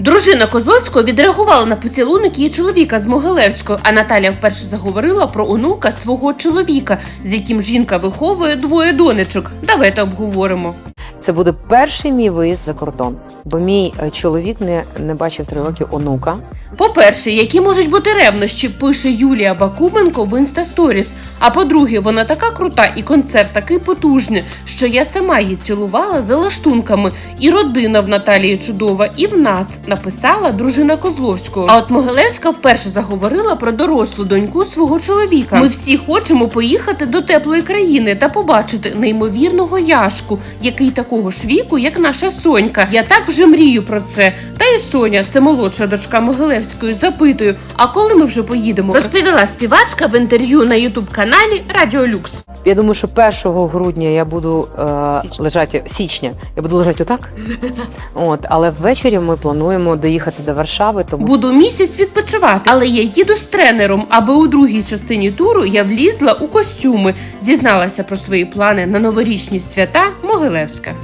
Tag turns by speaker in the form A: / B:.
A: Дружина Козловського відреагувала на поцілунок її чоловіка з Могилевською, а Наталя вперше заговорила про онука свого чоловіка, з яким жінка виховує двоє донечок. Давайте обговоримо.
B: Це буде перший мій виїзд за кордон, бо мій е, чоловік не, не бачив три роки онука.
A: По-перше, які можуть бути ревнощі, пише Юлія Бакуменко в Інстасторіс. А по-друге, вона така крута і концерт такий потужний, що я сама її цілувала за лаштунками. І родина в Наталії чудова, і в нас написала дружина Козловського. А от Могилевська вперше заговорила про дорослу доньку свого чоловіка. Ми всі хочемо поїхати до теплої країни та побачити неймовірного яшку, який такого ж віку, як наша Сонька. Я так вже мрію про це. Та й Соня, це молодша дочка Могилевської, запитую, а коли ми вже поїдемо? Розповіла співачка в інтерв'ю на ютуб каналі Радіо Люкс.
B: Я думаю, що 1 грудня я буду е, лежати січня. Я буду лежати отак. От, але ввечері ми плануємо доїхати до Варшави, тому
A: Буду місяць відпочивати, але я їду з тренером, аби у другій частині туру я влізла у костюми. Зізналася про свої плани на новорічні свята Могилевська.